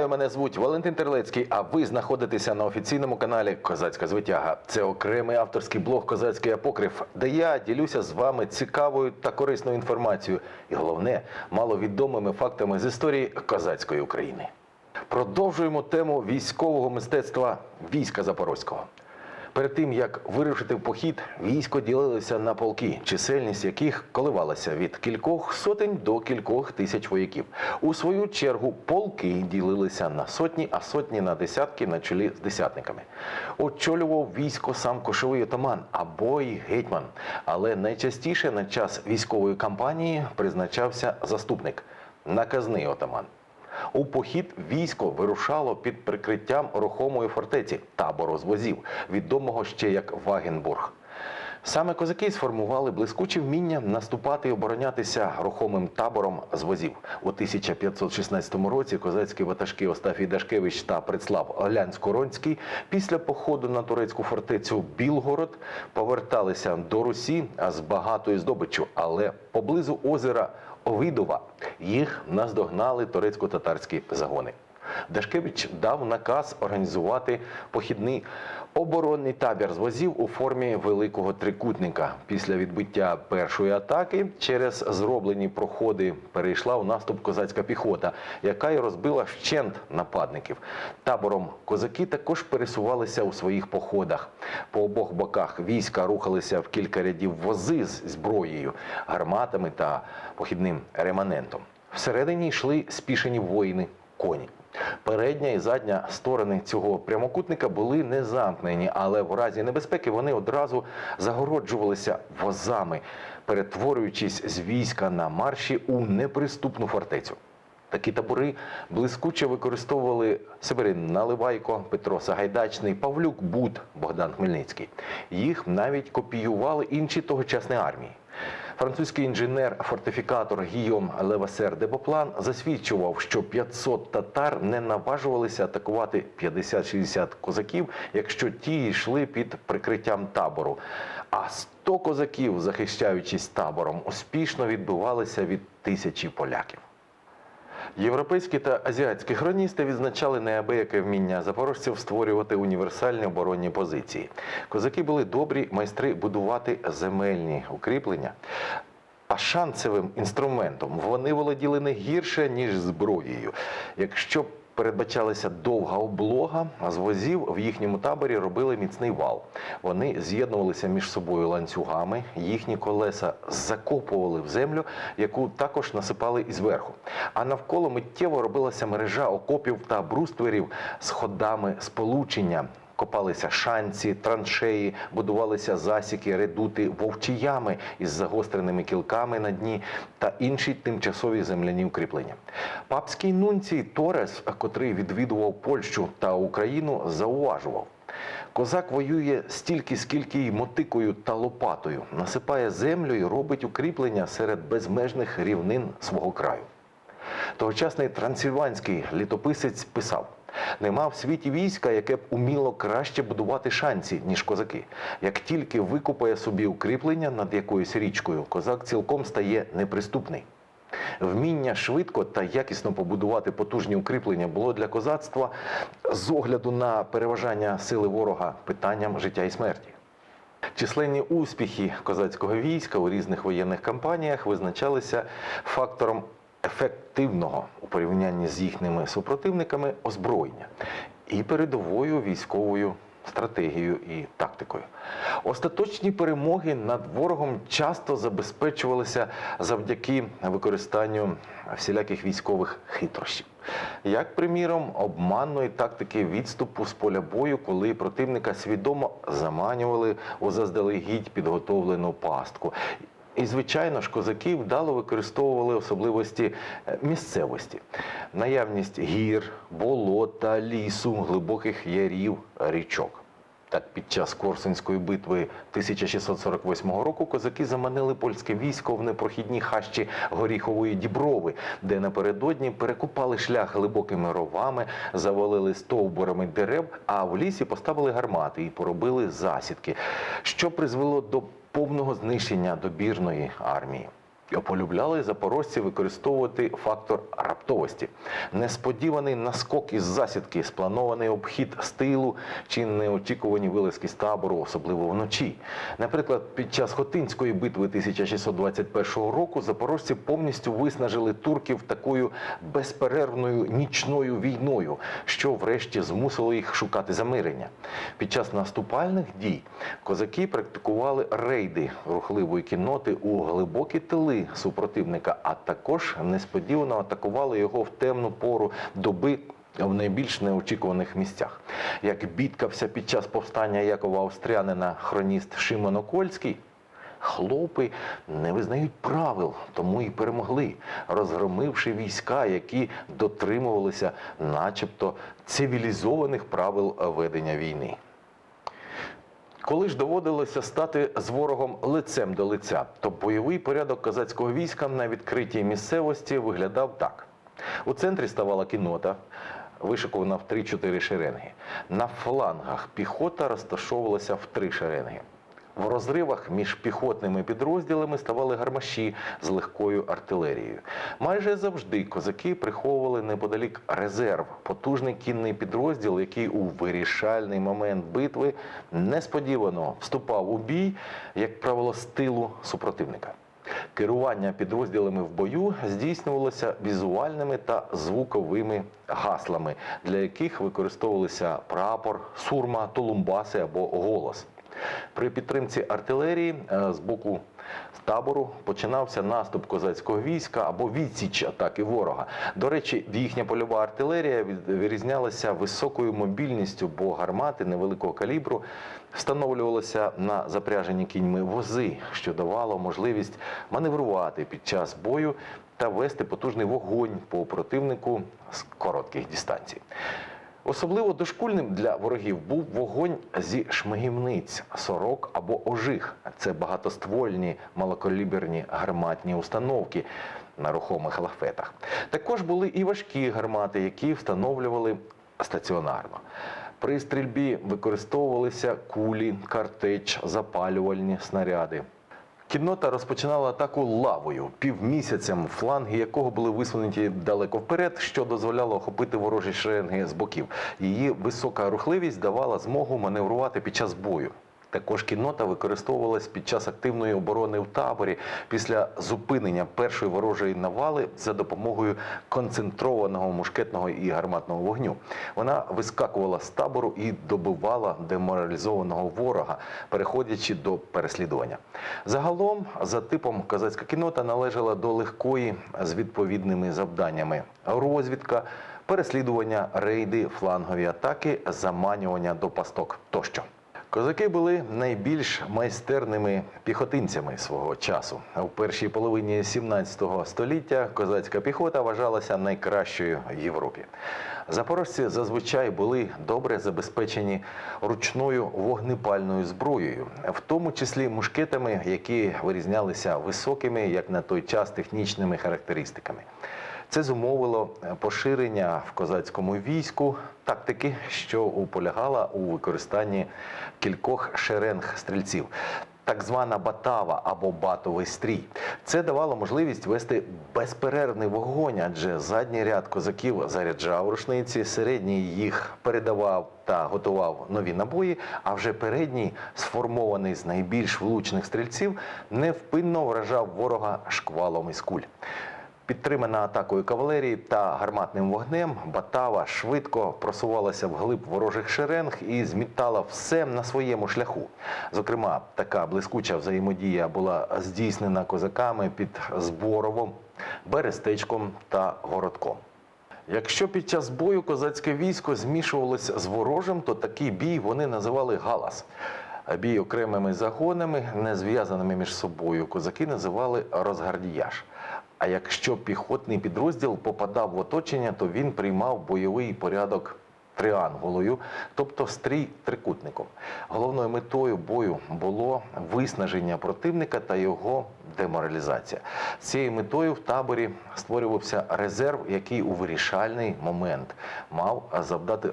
Вітаю, мене звуть Валентин Терлецький. А ви знаходитеся на офіційному каналі Козацька звитяга. Це окремий авторський блог Козацький апокриф, де я ділюся з вами цікавою та корисною інформацією. І головне, маловідомими фактами з історії козацької України. Продовжуємо тему військового мистецтва війська Запорозького. Перед тим як вирушити в похід, військо ділилося на полки, чисельність яких коливалася від кількох сотень до кількох тисяч вояків. У свою чергу полки ділилися на сотні, а сотні на десятки на чолі з десятниками. Очолював військо сам кошовий отаман або й гетьман. Але найчастіше на час військової кампанії призначався заступник наказний отаман. У похід військо вирушало під прикриттям рухомої фортеці табору з возів, відомого ще як Вагенбург. Саме козаки сформували блискуче вміння наступати і оборонятися рухомим табором з возів. У 1516 році козацькі ватажки Остафій Дашкевич та Предслав Олянсько-Ронський після походу на турецьку фортецю Білгород поверталися до Русі з багатою здобиччю, але поблизу озера Овидова їх наздогнали турецько-татарські загони. Дашкевич дав наказ організувати похідний оборонний табір з возів у формі великого трикутника. Після відбиття першої атаки через зроблені проходи перейшла в наступ козацька піхота, яка й розбила вщент нападників. Табором козаки також пересувалися у своїх походах. По обох боках війська рухалися в кілька рядів вози з зброєю, гарматами та похідним реманентом. Всередині йшли спішені воїни коні. Передня і задня сторони цього прямокутника були не замкнені, але в разі небезпеки вони одразу загороджувалися возами, перетворюючись з війська на марші у неприступну фортецю. Такі табори блискуче використовували Северин Наливайко, Петро Сагайдачний, Павлюк Бут, Богдан Хмельницький. Їх навіть копіювали інші тогочасні армії. Французький інженер-фортифікатор Гійом Левасер де Боплан засвідчував, що 500 татар не наважувалися атакувати 50-60 козаків, якщо ті йшли під прикриттям табору. А 100 козаків, захищаючись табором, успішно відбивалися від тисячі поляків. Європейські та азіатські хроністи відзначали неабияке вміння запорожців створювати універсальні оборонні позиції. Козаки були добрі майстри будувати земельні укріплення. А шанцевим інструментом вони володіли не гірше, ніж зброєю. Якщо передбачалася довга облога, а з возів в їхньому таборі робили міцний вал. Вони з'єднувалися між собою ланцюгами, їхні колеса закопували в землю, яку також насипали і зверху. А навколо миттєво робилася мережа окопів та брустверів з ходами сполучення. Копалися шанці, траншеї, будувалися засіки, редути вовчиями із загостреними кілками на дні та інші тимчасові земляні укріплення. Папський нунцій Торес, котрий відвідував Польщу та Україну, зауважував. Козак воює стільки, скільки й мотикою та лопатою, насипає землю і робить укріплення серед безмежних рівнин свого краю. Тогочасний трансильванський літописець писав: нема в світі війська, яке б уміло краще будувати шанці, ніж козаки. Як тільки викупає собі укріплення над якоюсь річкою, козак цілком стає неприступний. Вміння швидко та якісно побудувати потужні укріплення було для козацтва з огляду на переважання сили ворога питанням життя і смерті. Численні успіхи козацького війська у різних воєнних кампаніях визначалися фактором ефективного у порівнянні з їхніми супротивниками озброєння і передовою військовою стратегією і тактикою. Остаточні перемоги над ворогом часто забезпечувалися завдяки використанню всіляких військових хитрощів. Як, приміром, обманної тактики відступу з поля бою, коли противника свідомо заманювали у заздалегідь підготовлену пастку. І, звичайно ж, козаки вдало використовували особливості е, місцевості, наявність гір, болота, лісу, глибоких ярів, річок. Так, під час Корсунської битви 1648 року козаки заманили польське військо в непрохідні хащі горіхової діброви, де напередодні перекупали шлях глибокими ровами, завалили стовбурами дерев, а в лісі поставили гармати і поробили засідки, що призвело до повного знищення добірної армії. Полюбляли запорожці використовувати фактор раптовості, несподіваний наскок із засідки, спланований обхід з тилу чи неочікувані вилазки з табору, особливо вночі. Наприклад, під час Хотинської битви 1621 року запорожці повністю виснажили турків такою безперервною нічною війною, що врешті змусило їх шукати замирення. Під час наступальних дій козаки практикували рейди рухливої кінноти у глибокі тили супротивника, а також несподівано атакували його в темну пору доби. В найбільш неочікуваних місцях, як бідкався під час повстання Якова Австрянина хроніст Шимон Окольський, хлопи не визнають правил, тому і перемогли, розгромивши війська, які дотримувалися, начебто, цивілізованих правил ведення війни. Коли ж доводилося стати з ворогом лицем до лиця, то бойовий порядок козацького війська на відкритій місцевості виглядав так: у центрі ставала кінота, вишикована в 3-4 шеренги. На флангах піхота розташовувалася в 3 шеренги. В розривах між піхотними підрозділами ставали гармаші з легкою артилерією. Майже завжди козаки приховували неподалік резерв, потужний кінний підрозділ, який у вирішальний момент битви несподівано вступав у бій, як правило, з тилу супротивника. Керування підрозділами в бою здійснювалося візуальними та звуковими гаслами, для яких використовувалися прапор, сурма, тулумбаси або голос. При підтримці артилерії е, з боку табору починався наступ козацького війська або відсіч атаки ворога. До речі, їхня польова артилерія вирізнялася високою мобільністю, бо гармати невеликого калібру встановлювалися на запряжені кіньми вози, що давало можливість маневрувати під час бою та вести потужний вогонь по противнику з коротких дистанцій. Особливо дошкульним для ворогів був вогонь зі шмагівниць, сорок або ожиг. Це багатоствольні малокаліберні гарматні установки на рухомих лафетах. Також були і важкі гармати, які встановлювали стаціонарно. При стрільбі використовувалися кулі, картеч, запалювальні снаряди. Кіннота розпочинала атаку лавою, півмісяцем, фланги якого були висунуті далеко вперед, що дозволяло охопити ворожі шеренги з боків. Її висока рухливість давала змогу маневрувати під час бою. Також кіннота використовувалась під час активної оборони в таборі після зупинення першої ворожої навали за допомогою концентрованого мушкетного і гарматного вогню. Вона вискакувала з табору і добивала деморалізованого ворога, переходячи до переслідування. Загалом, за типом козацька кінота належала до легкої з відповідними завданнями: розвідка, переслідування, рейди, флангові атаки, заманювання до пасток тощо. Козаки були найбільш майстерними піхотинцями свого часу. У першій половині 17 століття козацька піхота вважалася найкращою в Європі. Запорожці зазвичай були добре забезпечені ручною вогнепальною зброєю, в тому числі мушкетами, які вирізнялися високими, як на той час, технічними характеристиками. Це зумовило поширення в козацькому війську тактики, що полягала у використанні кількох шеренг стрільців. Так звана батава або батовий стрій. Це давало можливість вести безперервний вогонь, адже задній ряд козаків заряджав рушниці, середній їх передавав та готував нові набої, а вже передній, сформований з найбільш влучних стрільців, невпинно вражав ворога шквалом із куль. Підтримана атакою кавалерії та гарматним вогнем, Батава швидко просувалася вглиб ворожих шеренг і змітала все на своєму шляху. Зокрема, така блискуча взаємодія була здійснена козаками під Зборовом, Берестечком та Городком. Якщо під час бою козацьке військо змішувалося з ворожим, то такий бій вони називали галас. Бій окремими загонами, не зв'язаними між собою, козаки називали розгардіяж. А якщо піхотний підрозділ попадав в оточення, то він приймав бойовий порядок триангулою, тобто стрій трикутником. Головною метою бою було виснаження противника та його деморалізація. З цією метою в таборі створювався резерв, який у вирішальний момент мав завдати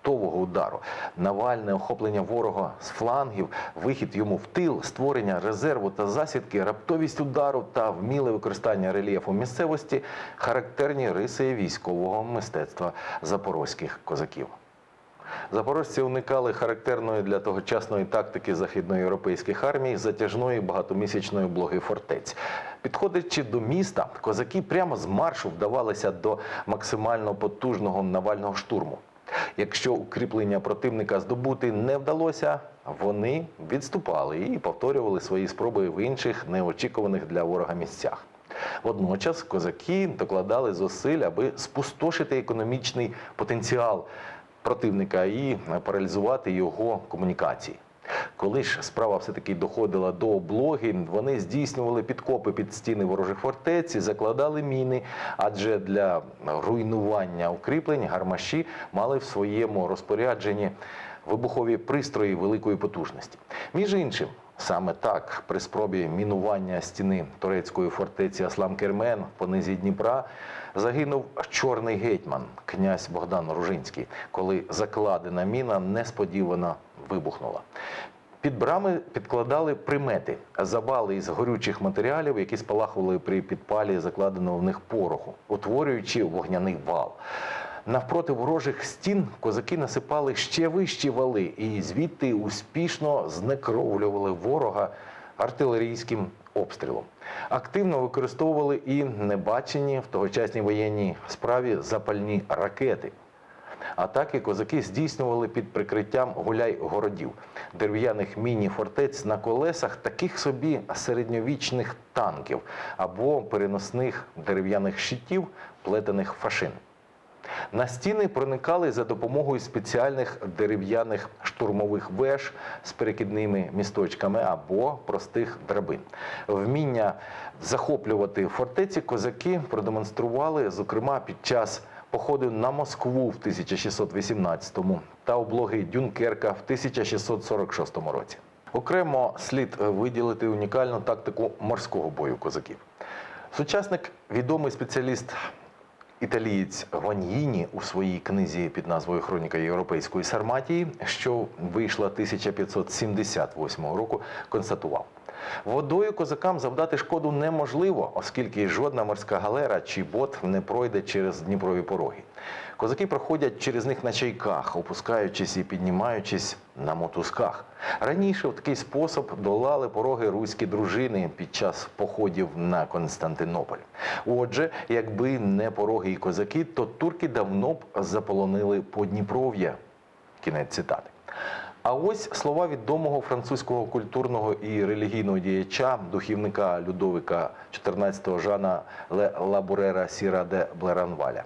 раптового удару. Навальне охоплення ворога з флангів, вихід йому в тил, створення резерву та засідки, раптовість удару та вміле використання рельєфу місцевості характерні риси військового мистецтва запорозьких козаків. Запорожці уникали характерної для тогочасної тактики західноєвропейських армій затяжної багатомісячної блоги фортець. Підходячи до міста, козаки прямо з маршу вдавалися до максимально потужного навального штурму. Якщо укріплення противника здобути не вдалося, вони відступали і повторювали свої спроби в інших неочікуваних для ворога місцях. Водночас козаки докладали зусиль, аби спустошити економічний потенціал противника і паралізувати його комунікації. Коли ж справа все-таки доходила до облоги, вони здійснювали підкопи під стіни ворожих фортець і закладали міни, адже для руйнування укріплень гармаші мали в своєму розпорядженні вибухові пристрої великої потужності. Між іншим, саме так, при спробі мінування стіни турецької фортеці Аслам Кермен в понизі Дніпра загинув чорний гетьман, князь Богдан Ружинський, коли закладена міна несподівано вибухнула. Під брами підкладали примети, завали із горючих матеріалів, які спалахували при підпалі закладеного в них пороху, утворюючи вогняний вал. Навпроти ворожих стін козаки насипали ще вищі вали і звідти успішно знекровлювали ворога артилерійським обстрілом. Активно використовували і небачені в тогочасній воєнній справі запальні ракети. Атаки козаки здійснювали під прикриттям гуляй-городів, дерев'яних міні-фортець на колесах таких собі середньовічних танків або переносних дерев'яних щитів, плетених фашин. На стіни проникали за допомогою спеціальних дерев'яних штурмових веж з перекидними місточками або простих драбин. Вміння захоплювати фортеці козаки продемонстрували, зокрема, під час походу на Москву в 1618-му та облоги Дюнкерка в 1646 році. Окремо слід виділити унікальну тактику морського бою козаків. Сучасник, відомий спеціаліст італієць Ваньїні у своїй книзі під назвою Хроніка Європейської Сарматії, що вийшла 1578 року, констатував. Водою козакам завдати шкоду неможливо, оскільки жодна морська галера чи бот не пройде через Дніпрові пороги. Козаки проходять через них на чайках, опускаючись і піднімаючись на мотузках. Раніше в такий спосіб долали пороги руські дружини під час походів на Константинополь. Отже, якби не пороги і козаки, то турки давно б заполонили Подніпров'я. Кінець цитати. А ось слова відомого французького культурного і релігійного діяча, духівника Людовика XIV Жана Ле Лабурера Сіра де Блеранваля.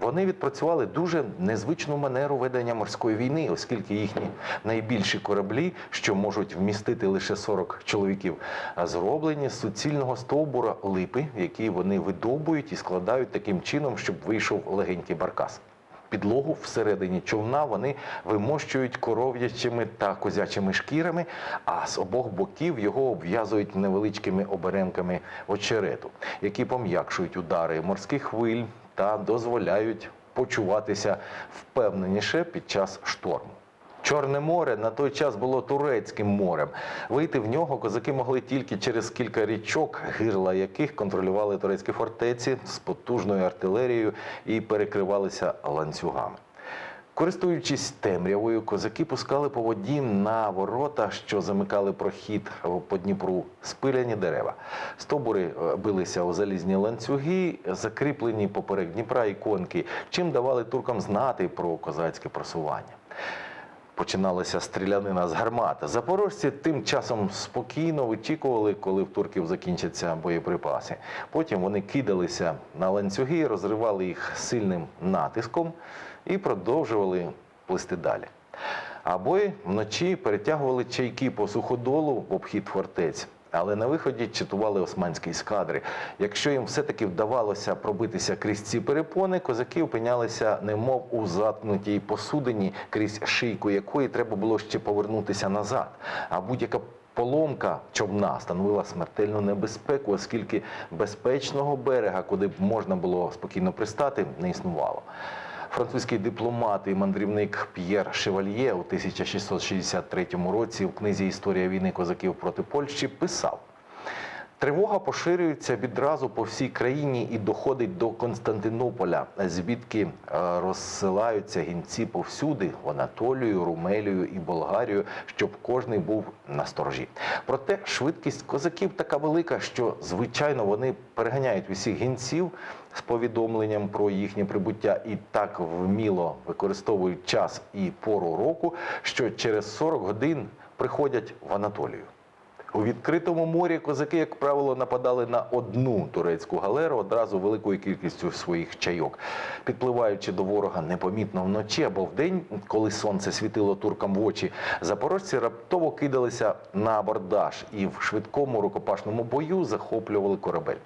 Вони відпрацювали дуже незвичну манеру ведення морської війни, оскільки їхні найбільші кораблі, що можуть вмістити лише 40 чоловіків, зроблені з суцільного стовбура липи, які вони видовбують і складають таким чином, щоб вийшов легенький баркас. Підлогу всередині човна вони вимощують коров'ячими та козячими шкірами, а з обох боків його обв'язують невеличкими оберемками очерету, які пом'якшують удари морських хвиль та дозволяють почуватися впевненіше під час шторму. Чорне море на той час було турецьким морем. Вийти в нього козаки могли тільки через кілька річок, гирла яких контролювали турецькі фортеці з потужною артилерією і перекривалися ланцюгами. Користуючись темрявою, козаки пускали по воді на ворота, що замикали прохід по Дніпру, спиляні дерева. Стобури е, билися у залізні ланцюги, закріплені поперек Дніпра і конки, чим давали туркам знати про козацьке просування. Починалася стрілянина з гармат. Запорожці тим часом спокійно вичікували, коли в турків закінчаться боєприпаси. Потім вони кидалися на ланцюги, розривали їх сильним натиском і продовжували плисти далі. Або вночі перетягували чайки по суходолу в обхід фортець. Але на виході чатували османські ескадри. Якщо їм все-таки вдавалося пробитися крізь ці перепони, козаки опинялися немов у заткнутій посудині, крізь шийку якої треба було ще повернутися назад. А будь-яка Поломка човна становила смертельну небезпеку, оскільки безпечного берега, куди б можна було спокійно пристати, не існувало. Французький дипломат і мандрівник П'єр Шевальє у 1663 році в книзі Історія війни козаків проти Польщі писав. Тривога поширюється відразу по всій країні і доходить до Константинополя, звідки е, розсилаються гінці повсюди в Анатолію, Румелію і Болгарію, щоб кожний був на сторожі. Проте швидкість козаків така велика, що звичайно вони переганяють усіх гінців з повідомленням про їхнє прибуття і так вміло використовують час і пору року, що через 40 годин приходять в Анатолію. У відкритому морі козаки, як правило, нападали на одну турецьку галеру одразу великою кількістю своїх чайок, підпливаючи до ворога непомітно вночі або вдень, коли сонце світило туркам в очі. Запорожці раптово кидалися на абордаж і в швидкому рукопашному бою захоплювали корабель.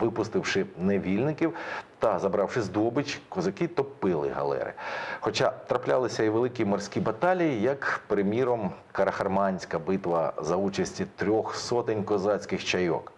Випустивши невільників та забравши здобич, козаки топили галери. Хоча траплялися і великі морські баталії, як, приміром, Карахарманська битва за участі трьох сотень козацьких чайок.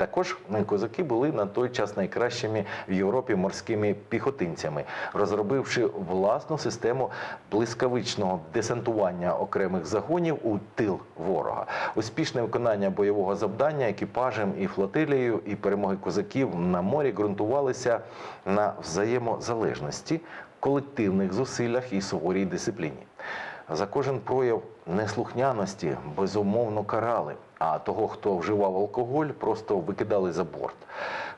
Також козаки були на той час найкращими в Європі морськими піхотинцями, розробивши власну систему блискавичного десантування окремих загонів у тил ворога. Успішне виконання бойового завдання екіпажем і флотилією і перемоги козаків на морі ґрунтувалися на взаємозалежності, колективних зусиллях і суворій дисципліні. За кожен прояв неслухняності безумовно карали, а того, хто вживав алкоголь, просто викидали за борт.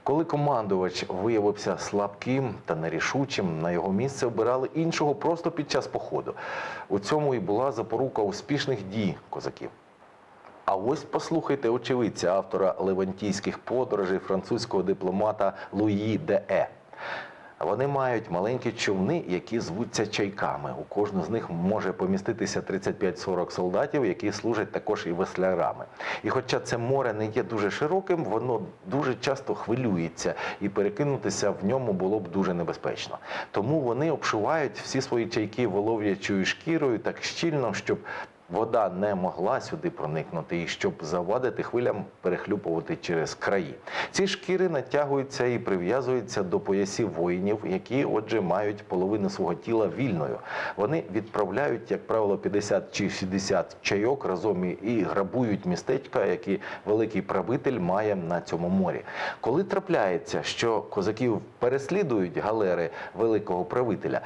Коли командувач виявився слабким та нерішучим, на його місце обирали іншого просто під час походу. У цьому і була запорука успішних дій козаків. А ось послухайте очевидця автора левантійських подорожей французького дипломата Луї де Е. Вони мають маленькі човни, які звуться чайками. У кожну з них може поміститися 35-40 солдатів, які служать також і веслярами. І хоча це море не є дуже широким, воно дуже часто хвилюється, і перекинутися в ньому було б дуже небезпечно. Тому вони обшивають всі свої чайки волов'ячою шкірою так щільно, щоб вода не могла сюди проникнути і щоб завадити хвилям перехлюпувати через краї. Ці шкіри натягуються і прив'язуються до поясів воїнів, які, отже, мають половину свого тіла вільною. Вони відправляють, як правило, 50 чи 60 чайок разом і- грабують містечка, які великий правитель має на цьому морі. Коли трапляється, що козаків переслідують галери великого правителя,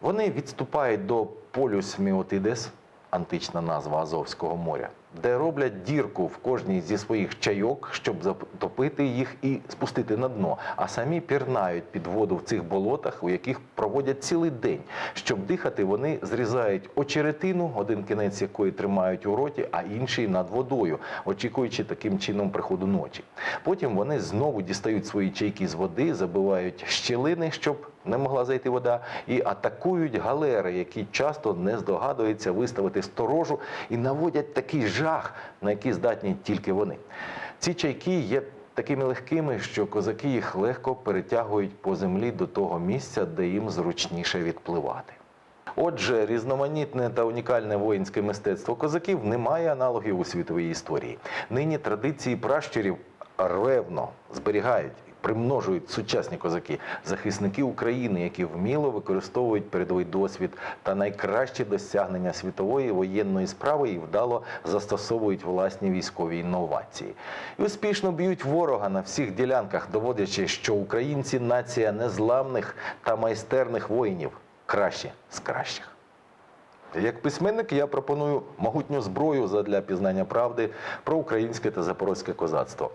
вони відступають до полюс Міотидес, антична назва Азовського моря, де роблять дірку в кожній зі своїх чайок, щоб затопити їх і спустити на дно. А самі пірнають під воду в цих болотах, у яких проводять цілий день. Щоб дихати, вони зрізають очеретину, один кінець якої тримають у роті, а інший над водою, очікуючи таким чином приходу ночі. Потім вони знову дістають свої чайки з води, забивають щілини, щоб не могла зайти вода, і атакують галери, які часто не здогадуються виставити сторожу і наводять такий жах, на який здатні тільки вони. Ці чайки є такими легкими, що козаки їх легко перетягують по землі до того місця, де їм зручніше відпливати. Отже, різноманітне та унікальне воїнське мистецтво козаків не має аналогів у світовій історії. Нині традиції пращурів ревно зберігають. Примножують сучасні козаки, захисники України, які вміло використовують передовий досвід та найкращі досягнення світової воєнної справи і вдало застосовують власні військові інновації. І успішно б'ють ворога на всіх ділянках, доводячи, що українці нація незламних та майстерних воїнів, кращі з кращих. Як письменник я пропоную могутню зброю задля пізнання правди про українське та запорозьке козацтво.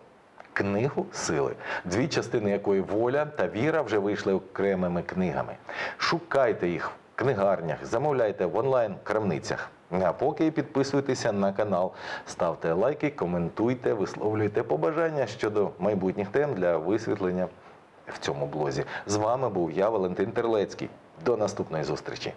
Книгу сили, дві частини якої воля та віра вже вийшли окремими книгами. Шукайте їх в книгарнях, замовляйте в онлайн-крамницях. А поки підписуйтеся на канал, ставте лайки, коментуйте, висловлюйте побажання щодо майбутніх тем для висвітлення в цьому блозі. З вами був я, Валентин Терлецький. До наступної зустрічі.